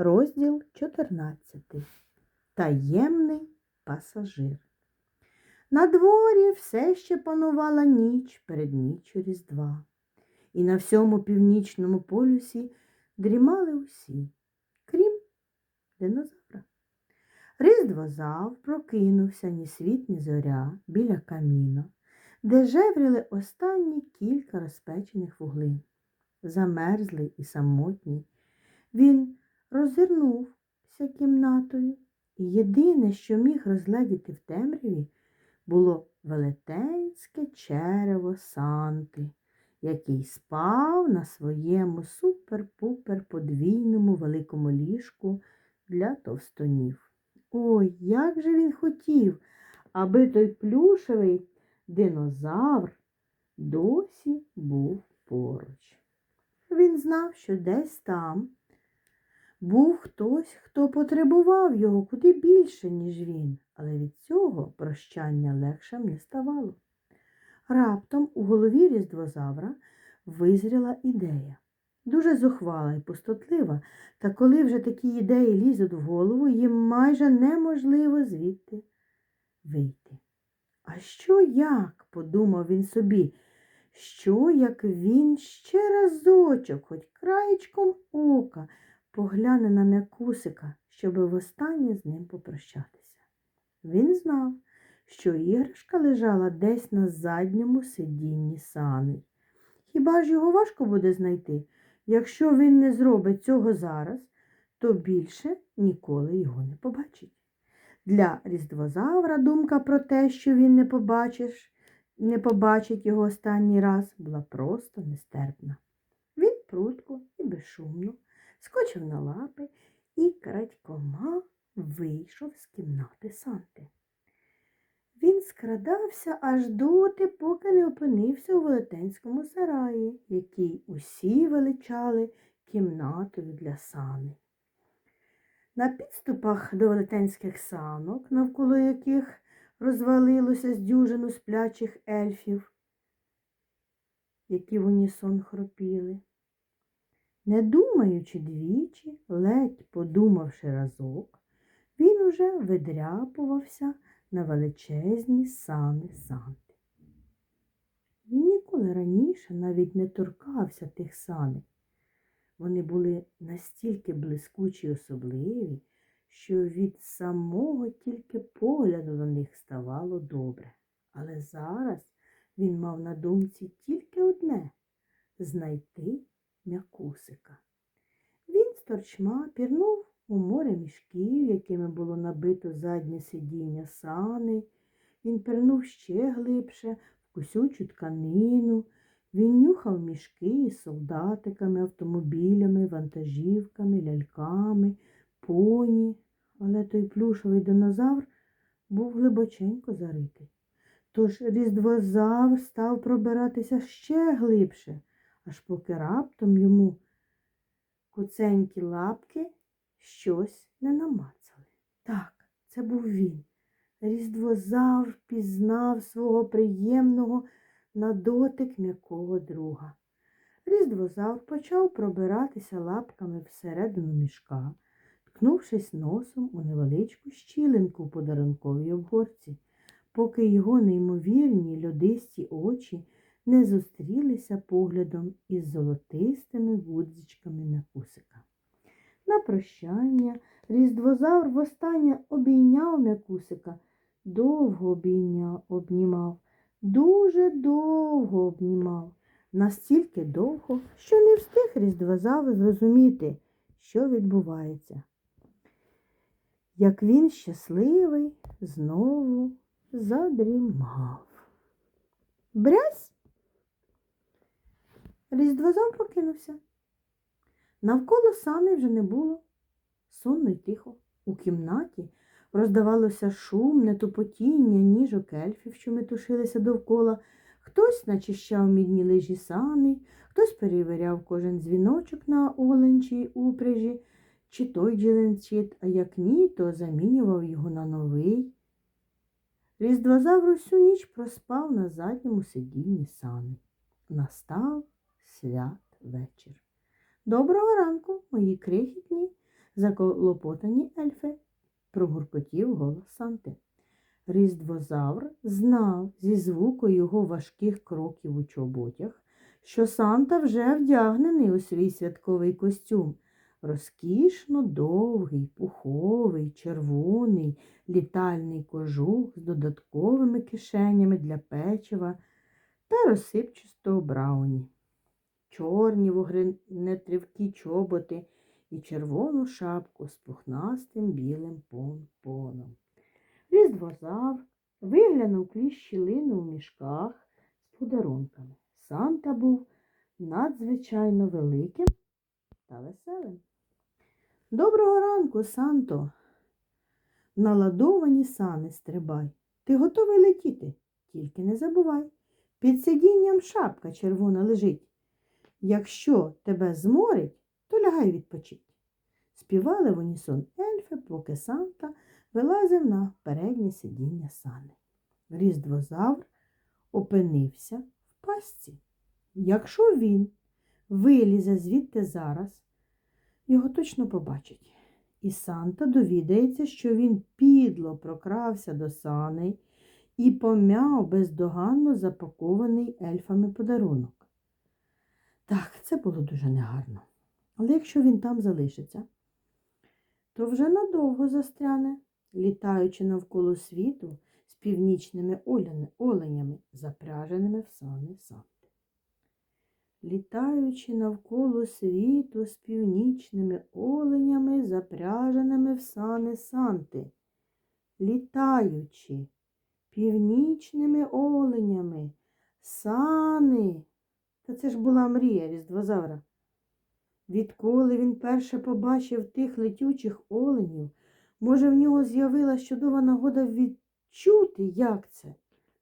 Розділ 14. Таємний пасажир. На дворі все ще панувала ніч перед ніччю Різдва, і на всьому північному полюсі дрімали усі, крім динозавра. Різдвозав прокинувся ні світ, ні зоря біля каміна, де жевріли останні кілька розпечених вуглин. Замерзлий і самотній, він роззирнувся кімнатою, і єдине, що міг розгледіти в темряві, було велетенське черево Санти, який спав на своєму супер-пупер подвійному великому ліжку для товстунів. Ой, як же він хотів, аби той плюшевий динозавр досі був поруч. Він знав, що десь там був хтось, хто потребував його куди більше, ніж він, але від цього прощання легшим не ставало. Раптом у голові різдвозавра визріла ідея. Дуже зухвала і пустотлива, та коли вже такі ідеї лізуть в голову, їм майже неможливо звідти вийти. А що як? подумав він собі, що як він ще разочок, хоч краєчком ока, погляне на м'якусика, щоби востаннє з ним попрощатися. Він знав, що іграшка лежала десь на задньому сидінні сани. Хіба ж його важко буде знайти? Якщо він не зробить цього зараз, то більше ніколи його не побачить. Для різдвозавра думка про те, що він не побачиш, не побачить його останній раз, була просто нестерпна. Він прудко і безшумно скочив на лапи і крадькома вийшов з кімнати Санти. Він скрадався аж доти, поки не опинився у велетенському сараї, який усі величали кімнатою для сани. На підступах до велетенських санок, навколо яких розвалилося з дюжину сплячих ельфів, які в унісон хропіли. Не думаючи двічі, ледь подумавши разок, він уже видряпувався на величезні сани Санти. Він ніколи раніше навіть не торкався тих саней. Вони були настільки блискучі й особливі, що від самого тільки погляду на них ставало добре. Але зараз він мав на думці тільки одне знайти м'якусика. Він торчма пірнув у море мішків, якими було набито заднє сидіння сани. Він пірнув ще глибше в кусючу тканину. Він нюхав мішки із солдатиками, автомобілями, вантажівками, ляльками, поні, але той плюшовий динозавр був глибоченько заритий. Тож різдвозавр став пробиратися ще глибше, аж поки раптом йому куценькі лапки щось не намацали. Так, це був він. Різдвозавр пізнав свого приємного на дотик м'якого друга. Різдвозавр почав пробиратися лапками всередину мішка, ткнувшись носом у невеличку щілинку в подарунковій обгорці, поки його неймовірні льодисті очі не зустрілися поглядом із золотистими гудзичками м'якусика. На прощання різдвозавр востаннє обійняв м'якусика, довго обійняв, обнімав, дуже довго обнімав, настільки довго, що не встиг різдвозавр зрозуміти, що відбувається. Як він щасливий знову задрімав. Брязь! Різдвозавр прокинувся. Навколо сани вже не було. Сонно й тихо. У кімнаті роздавалося шумне тупотіння ніжок ельфів, що метушилися довкола. Хтось начищав мідні лижі сани, хтось перевіряв кожен дзвіночок на оленчій упряжі, чи той джеленчит, а як ні, то замінював його на новий. Різдвозавр усю ніч проспав на задньому сидінні сани. Настав свят вечір. Доброго ранку, мої крихітні, заколопотані ельфи, прогуркотів голос Санти. Різдвозавр знав зі звуку його важких кроків у чоботях, що Санта вже вдягнений у свій святковий костюм. Розкішно довгий, пуховий, червоний, літальний кожух з додатковими кишенями для печива та розсипчастого брауні, чорні вогнетривкі чоботи і червону шапку з пухнастим білим помпоном. Різдвозавр виглянув крізь щілину в мішках з подарунками. Санта був надзвичайно великим та веселим. Доброго ранку, Санто. Наладовані сани стрибай. Ти готовий летіти? Тільки не забувай. Під сидінням шапка червона лежить. Якщо тебе зморить, то лягай відпочить. Співали в унісон ельфи, поки Санта вилазив на переднє сидіння сани. Різдвозавр опинився в пастці. Якщо він вилізе звідти зараз, його точно побачить. І Санта довідається, що він підло прокрався до саней і пом'яв бездоганно запакований ельфами подарунок. Так, це було дуже негарно. Але якщо він там залишиться, то вже надовго застряне, літаючи навколо світу з північними оленями, запряженими в сани Санти. Літаючи навколо світу з північними оленями, запряженими в сани Санти. Літаючи північними оленями, сани. Та це ж була мрія Різдвозавра. Відколи він перше побачив тих летючих оленів, може, в нього з'явилась чудова нагода відчути, як це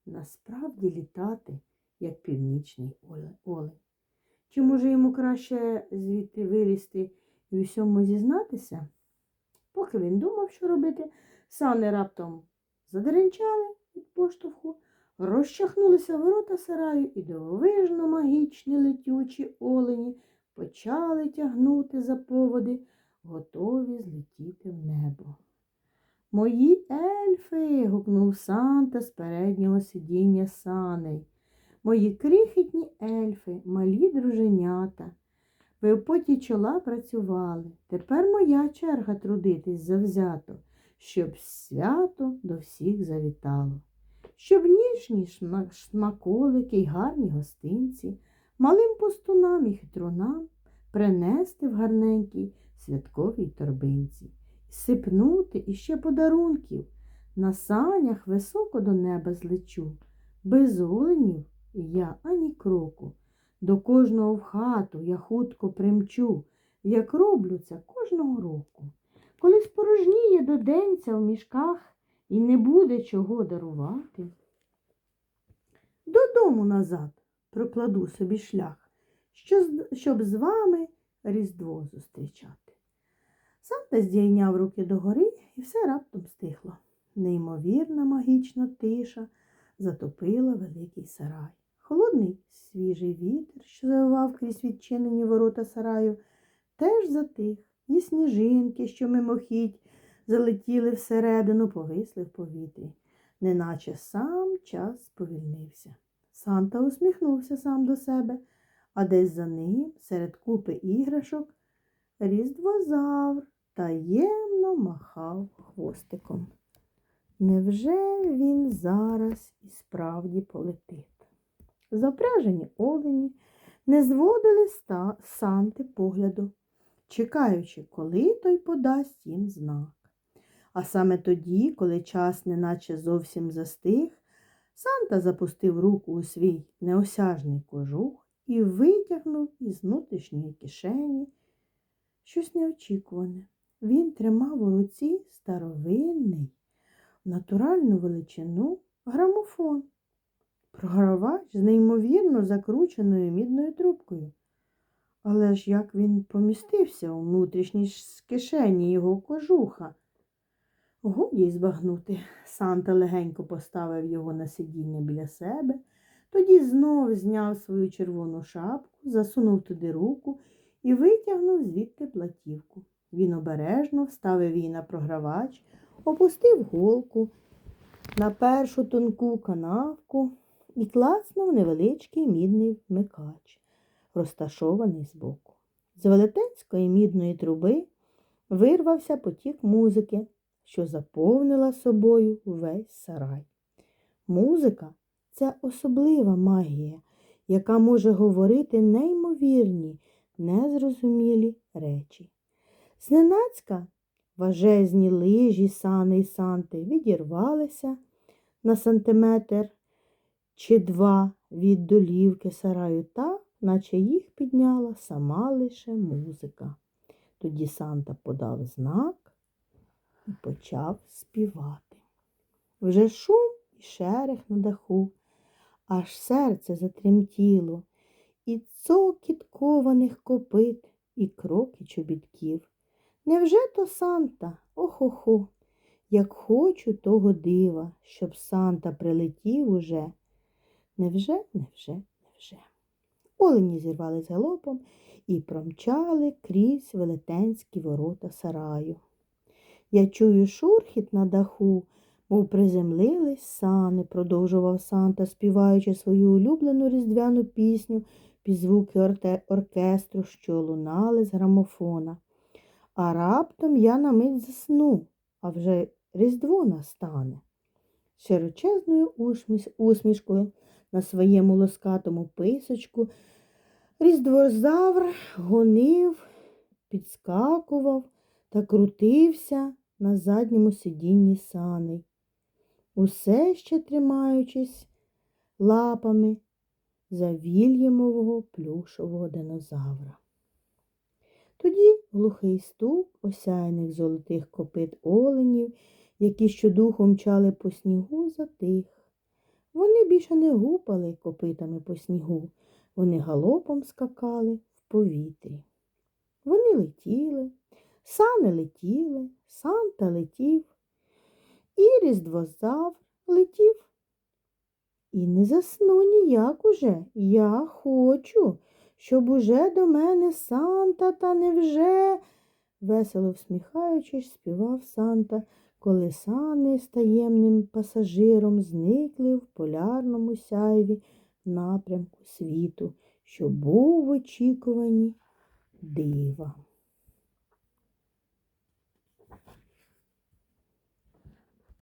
насправді літати, як північний олень. Чи може йому краще звідти вилізти і усьому зізнатися? Поки він думав, що робити, сани раптом задеренчали від поштовху, розчахнулися ворота сараю і дивовижно магічні летючі олені почали тягнути за поводи, готові злетіти в небо. Мої ельфи. гукнув Санта з переднього сидіння саней. Мої крихітні ельфи, малі друженята. Ви в поті чола працювали. Тепер моя черга трудитись завзято, щоб свято до всіх завітало. Щоб ніжні шма- смаколики й гарні гостинці малим пустунам і хитрунам принести в гарненькій святковій торбинці, сипнути іще подарунків. На санях високо до неба злечу, без оленів я ані кроку. До кожного в хату я хутко примчу, як роблю це кожного року. Коли спорожніє доденця в мішках і не буде чого дарувати. Додому назад прокладу собі шлях, що щоб з вами Різдво зустрічати. Санта здійняв руки догори, і все раптом стихло. Неймовірна магічна тиша затопила великий сарай. Холодний свіжий вітер, що завивав крізь відчинені ворота сараю, теж затих, і сніжинки, що мимохідь залетіли всередину, повисли в повітрі, неначе сам час сповільнився. Санта усміхнувся сам до себе, а десь за ним, серед купи іграшок, різдвозавр таємно махав хвостиком. Невже він зараз і справді полетить? Запряжені олені не зводили ста Санти погляду, чекаючи, коли той подасть їм знак. А саме тоді, коли час неначе зовсім застиг, Санта запустив руку у свій неосяжний кожух і витягнув із внутрішньої кишені щось неочікуване. Він тримав у руці старовинний, натуральну величину грамофон. Програвач з неймовірно закрученою мідною трубкою. Але ж як він помістився у внутрішній кишені його кожуха? Годі збагнути. Санта легенько поставив його на сидіння біля себе, тоді знов зняв свою червону шапку, засунув туди руку і витягнув звідти платівку. Він обережно вставив її на програвач, опустив голку на першу тонку канавку і класнув невеличкий мідний вмикач, розташований збоку. З велетенської мідної труби вирвався потік музики, що заповнила собою весь сарай. Музика це особлива магія, яка може говорити неймовірні, незрозумілі речі. Зненацька важезні лижі сани й санти відірвалися на сантиметр чи два від долівки сараю так, наче їх підняла сама лише музика. Тоді Санта подав знак і почав співати. Вже шум і шерех на даху, аж серце затремтіло, і цокіт кованих копит, і кроки чобітків. Невже то Санта? Охо-хо, як хочу того дива, щоб Санта прилетів уже. Невже, невже, невже. Олені зірвались галопом і промчали крізь велетенські ворота сараю. Я чую шурхіт на даху, мов приземлились сани, продовжував Санта, співаючи свою улюблену різдвяну пісню під звуки оркестру, що лунали з грамофона. А раптом я на мить засну, а вже різдво настане. Широчезною усмішкою на своєму лоскатому писочку різдвозавр гонив, підскакував та крутився на задньому сидінні саней, усе ще тримаючись лапами за вільямового плюшового динозавра. Тоді глухий стук осяяних золотих копит оленів, які щодуху мчали по снігу, затих. Вони більше не гупали копитами по снігу, вони галопом скакали в повітрі. Вони летіли, сани летіли, Санта летів, і різдвозавр летів. І не засну ніяк уже. Я хочу, щоб уже до мене Санта, та невже, весело всміхаючись, співав Санта, коли сани з таємним пасажиром зникли в полярному сяйві напрямку світу, що був в очікуванні дива.